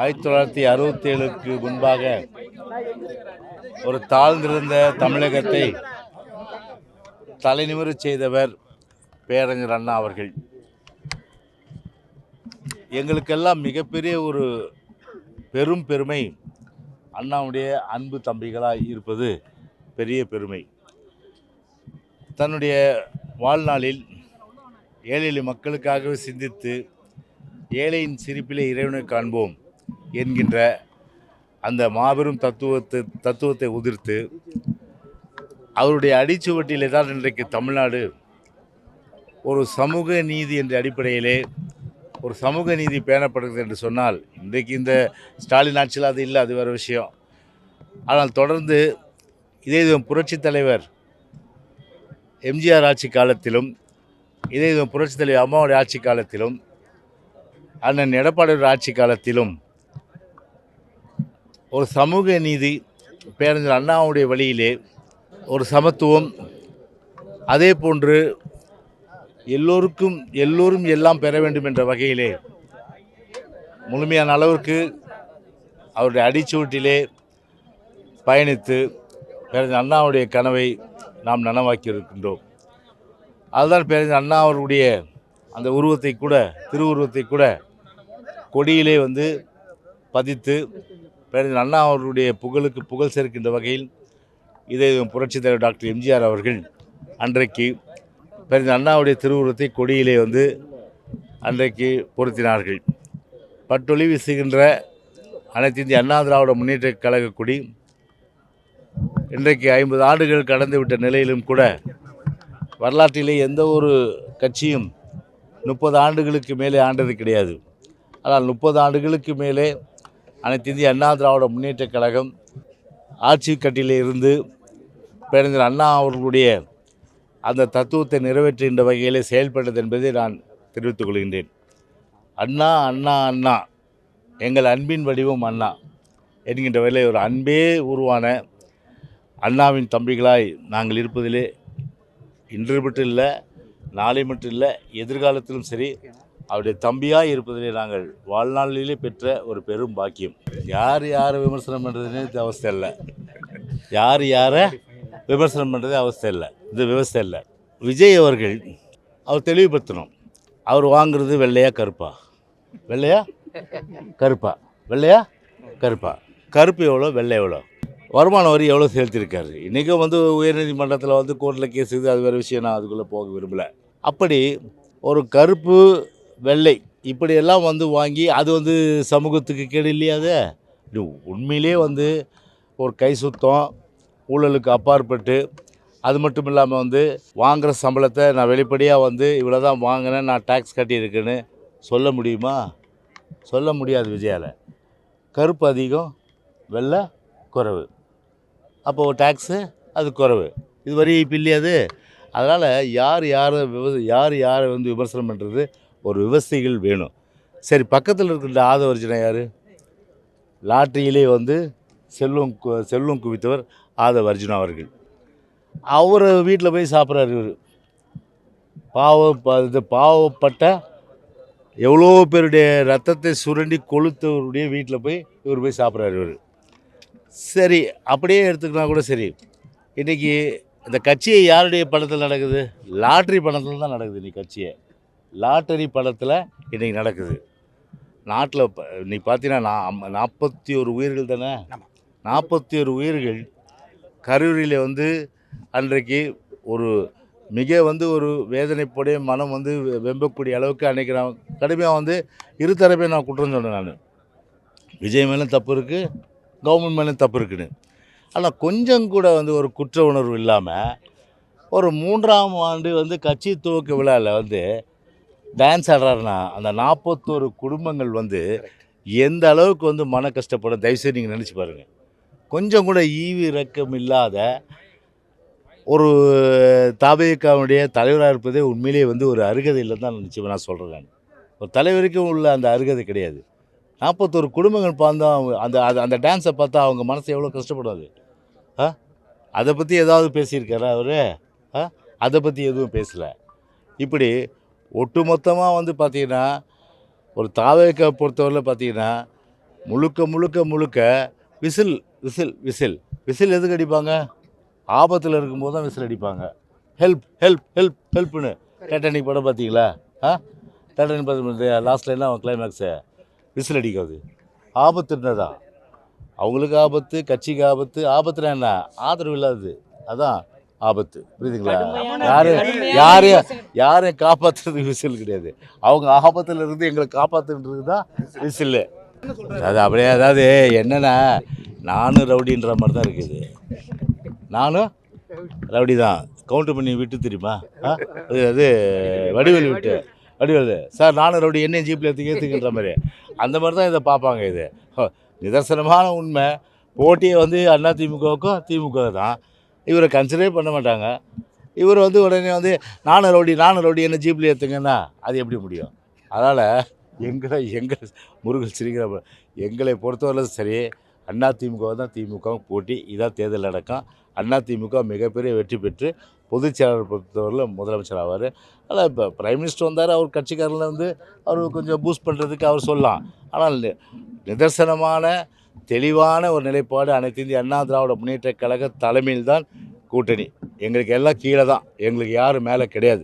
ஆயிரத்தி தொள்ளாயிரத்தி அறுபத்தி ஏழுக்கு முன்பாக ஒரு தாழ்ந்திருந்த தமிழகத்தை தலைநிமிர செய்தவர் பேரறிஞர் அண்ணா அவர்கள். எங்களுக்கெல்லாம் மிகப்பெரிய ஒரு பெரும் பெருமை அண்ணாவுடைய அன்பு தம்பிகளாக இருப்பது பெரிய பெருமை. தன்னுடைய வாழ்நாளில் ஏழை மக்களுக்காகவே சிந்தித்து ஏழையின் சிரிப்பிலே இறைவனை காண்போம். என்கின்ற அந்த மாபெரும் தத்துவத்தை தத்துவத்தை உதிர்த்து அவருடைய அடிச்சுவட்டிலே தான் இன்றைக்கு தமிழ்நாடு ஒரு சமூக நீதி என்ற அடிப்படையிலே ஒரு சமூக நீதி பேணப்படுகிறது என்று சொன்னால் இன்றைக்கு இந்த ஸ்டாலின் ஆட்சியில் அது இல்லை அது வேறு விஷயம். ஆனால் தொடர்ந்து இதே இதுவும் புரட்சித் தலைவர் எம்ஜிஆர் ஆட்சி காலத்திலும் இதே இதுவும் புரட்சித் தலைவர் அம்மாவுடைய ஆட்சி காலத்திலும் அண்ணன் எடப்பாடியோட ஆட்சி காலத்திலும் ஒரு சமூக நீதி பேரஞ்சர் அண்ணாவுடைய வழியிலே ஒரு சமத்துவம் அதே போன்று எல்லோருக்கும் எல்லோரும் எல்லாம் பெற வேண்டும் என்ற வகையிலே முழுமையான அளவிற்கு அவருடைய அடிச்சுவட்டிலே பயணித்து பேரஞ்சர் அண்ணாவுடைய கனவை நாம் நனவாக்கி இருக்கின்றோம் அதுதான் பேரஞ்சர் அண்ணா அவருடைய அந்த உருவத்தை கூட திருவுருவத்தை கூட கொடியிலே வந்து பதித்து பேரறிஞர் அண்ணா அவருடைய புகழுக்கு புகழ் சேர்க்கின்ற வகையில் இதை புரட்சி தலைவர் டாக்டர் எம்ஜிஆர் அவர்கள் அன்றைக்கு பேரறிஞர் அண்ணாவுடைய திருவுருவத்தை கொடியிலே வந்து அன்றைக்கு பொருத்தினார்கள். பட்டொளி வீசுகின்ற அனைத்து இந்திய அண்ணா திராவிட முன்னேற்ற கழக கொடி இன்றைக்கு ஐம்பது ஆண்டுகள் கடந்து விட்ட நிலையிலும் கூட வரலாற்றிலே எந்த ஒரு கட்சியும் முப்பது ஆண்டுகளுக்கு மேலே ஆண்டது கிடையாது. ஆனால் முப்பது ஆண்டுகளுக்கு மேலே அனைத்து இந்திய அண்ணா திராவிட முன்னேற்ற கழகம் ஆட்சி கட்டியில் இருந்து பேரறிஞர் அண்ணா அவர்களுடைய அந்த தத்துவத்தை நிறைவேற்றுகின்ற வகையிலே செயல்பட்டது என்பதை நான் தெரிவித்துக் கொள்கின்றேன். அண்ணா அண்ணா அண்ணா எங்கள் அன்பின் வடிவம் அண்ணா என்கின்ற வகையில் ஒரு அன்பே உருவான அண்ணாவின் தம்பிகளாய் நாங்கள் இருப்பதிலே இன்று மட்டும் இல்லை நாளை மட்டும் இல்லை எதிர்காலத்திலும் சரி அவருடைய தம்பியாக இருப்பதிலே நாங்கள் வாழ்நாளிலே பெற்ற ஒரு பெரும் பாக்கியம். யார் யாரை விமர்சனம் பண்ணுறதுனே அவஸ்தை இல்லை. யார் யாரை விமர்சனம் பண்ணுறதே அவஸ்தை இல்லை. இந்த விவசாய இல்லை. விஜய் அவர்கள் அவர் தெளிவுபடுத்தணும். அவர் வாங்குறது வெள்ளையா கருப்பா? வெள்ளையா? கருப்பா. வெள்ளையா? கருப்பா. கருப்பு எவ்வளோ வெள்ளை எவ்வளோ வருமான வரி எவ்வளோ செலுத்தியிருக்காரு? இன்றைக்கும் வந்து உயர்நீதிமன்றத்தில் வந்து கோர்ட்டில் கேஸ் இது அது வேறு விஷயம். நான் அதுக்குள்ளே போக விரும்பலை. அப்படி ஒரு கருப்பு வெள்ளை. இப்படியெல்லாம் வந்து வாங்கி அது வந்து சமூகத்துக்கு கேடு இல்லையா அது இது உண்மையிலே வந்து ஒரு கை சுத்தம் ஊழலுக்கு அப்பாற்பட்டு அது மட்டும் இல்லாமல் வந்து வாங்குகிற சம்பளத்தை நான் வெளிப்படையாக வந்து இவ்வளோ தான் வாங்கினேன் நான் டேக்ஸ் கட்டியிருக்கேன்னு சொல்ல முடியுமா? சொல்ல முடியாது விஜயாவில் கருப்பு அதிகம் வெள்ளை குறைவு. அப்போது டேக்ஸு அது குறைவு. இது வரி இப்போ இல்லையா அது அதனால் யார் யாரை விவ யார் யாரை வந்து விமர்சனம் பண்ணுறது ஒரு விவசாயிகள் வேணும். சரி பக்கத்தில் இருக்கின்ற ஆதவர்ஜனா யார்? லாட்டரியிலே வந்து செல்வம் கு- செல்வம் குவித்தவர் ஆதவ அர்ஜுனா அவர்கள். அவர் வீட்டில் போய் சாப்பிட்றாரு இவர். பாவ ப- இது பாவப்பட்ட எவ்வளோ பேருடைய ரத்தத்தை சுரண்டி கொளுத்தவருடைய வீட்டில் போய் இவர் போய் சாப்பிட்றாரு இவர். சரி அப்படியே எடுத்துக்கினா கூட சரி. இன்றைக்கி இந்த கட்சியை யாருடைய பணத்தில் நடக்குது? லாட்ரி பணத்தில் தான் நடக்குது இன்றைக்கி கட்சியை. லாட்டரி பணத்தில் இன்றைக்கி நடக்குது. நாட்டில் இன்னைக்கு பார்த்தீங்கன்னா நான் நாற்பத்தி ஒரு உயிர்கள் தானே? நாற்பத்தி ஒரு உயிர்கள் கரூரில் வந்து அன்றைக்கு ஒரு மிக வந்து ஒரு வேதனைப்படைய மனம் வந்து வெம்பக்கூடிய அளவுக்கு அன்றைக்கி நான் கடுமையாக வந்து இருதரப்பையும் நான் குற்றம் சொன்னேன் நான். விஜய் மேலும் தப்பு இருக்குது கவர்மெண்ட் மேலும் தப்பு இருக்குன்னு. ஆனால் கொஞ்சம் கூட வந்து ஒரு குற்ற உணர்வு இல்லாமல் ஒரு மூன்றாம் ஆண்டு வந்து கட்சி துவக்க விழாவில் வந்து டான்ஸ் ஆடுறாருன்னா அந்த நாற்பத்தோரு குடும்பங்கள் வந்து எந்த அளவுக்கு வந்து மன கஷ்டப்படும் தயவுசெய்து நீங்கள் நினச்சி பாருங்கள் கொஞ்சம் கூட ஈவி இறக்கம் இல்லாத ஒரு தாபேக்காவுடைய தலைவராக இருப்பதே உண்மையிலேயே வந்து ஒரு அருகதை இல்லைன்னு தான் நிச்சயமாக நான் சொல்கிறேன் நான். ஒரு தலைவருக்கும் உள்ள அந்த அருகதை கிடையாது. நாற்பத்தோரு குடும்பங்கள் பார்த்தா அவங்க அந்த அது அந்த டான்ஸை பார்த்தா அவங்க மனசு எவ்வளோ கஷ்டப்படாது ஆ? அதை பற்றி ஏதாவது பேசியிருக்காரா அவர்? ஆ? அதை பற்றி எதுவும் பேசலை. இப்படி ஒட்டுமொத்தமாக வந்து பார்த்திங்கன்னா ஒரு தாவேக்கை பொறுத்தவரையில் பார்த்தீங்கன்னா முழுக்க முழுக்க முழுக்க விசில் விசில் விசில். விசில் எதுக்கு அடிப்பாங்க? ஆபத்தில் இருக்கும்போது தான் விசில் அடிப்பாங்க. ஹெல்ப் ஹெல்ப் ஹெல்ப் ஹெல்ப்னு டைட்டானிக் படம் பார்த்தீங்களா ஆ? டைட்டானிக் பார்த்து லாஸ்ட்டில் என்ன கிளைமேக்ஸு விசில் அடிக்காது ஆபத்து என்னதான்? அவங்களுக்கு ஆபத்து கட்சிக்கு ஆபத்து. ஆபத்துனா என்ன? ஆதரவு இல்லாதது. அதான். ஆபத்து. புரியுதுங்களா? யாரு யாரு யாரையும் காப்பாற்றுறதுக்கு விசில் கிடையாது. அவங்க ஆபத்தில் இருந்து எங்களை காப்பாற்றுன்றது தான் விசில். அது அப்படியே அதாவது என்னன்னா நானும் ரவுடின்ற மாதிரி தான் இருக்குது. நானும் ரவுடி தான். கவுண்டர் பண்ணி விட்டு தெரியுமா? அது அது வடிவேல் விட்டு. வடிவேல். சார் நானும் ரவுடி என்ன ஜீப்பில் ஏற்றுக்க ஏற்றுக்கின்ற மாதிரி. அந்த மாதிரி தான் இதை பார்ப்பாங்க இது. நிதர்சனமான உண்மை. போட்டியை வந்து அண்ணா திமுகவுக்கும் திமுக தான். இவரை கன்சிடரே பண்ண மாட்டாங்க. இவர் வந்து உடனே வந்து நானு ரவுடி நானு ரவுடி என்ன ஜீப்பில் ஏற்றுங்கன்னா அது எப்படி முடியும்? அதனால் எங்களை எங்கள் முருகன் சிரிக்கிற எங்களை பொறுத்தவரையிலும் சரி அண்ணா திமுக தான் திமுக போட்டி. இதான் தேர்தல் நடக்கும். அண்ணா திமுக மிகப்பெரிய வெற்றி பெற்று பொதுச் செயலாளர் பொறுத்தவரையில் முதலமைச்சர் ஆவார். ஆனால் இப்போ பிரைம் மினிஸ்டர் வந்தார் அவர் கட்சிக்காரில் வந்து அவர் கொஞ்சம் பூஸ்ட் பண்ணுறதுக்கு அவர் சொல்லலாம். ஆனால் நிதர்சனமான தெளிவான ஒரு நிலைப்பாடு அனைத்து இந்திய அண்ணா திராவிட முன்னேற்ற கழக தலைமையில்தான் கூட்டணி. எங்களுக்கு எல்லாம் கீழே தான் எங்களுக்கு யாரும் மேலே கிடையாது.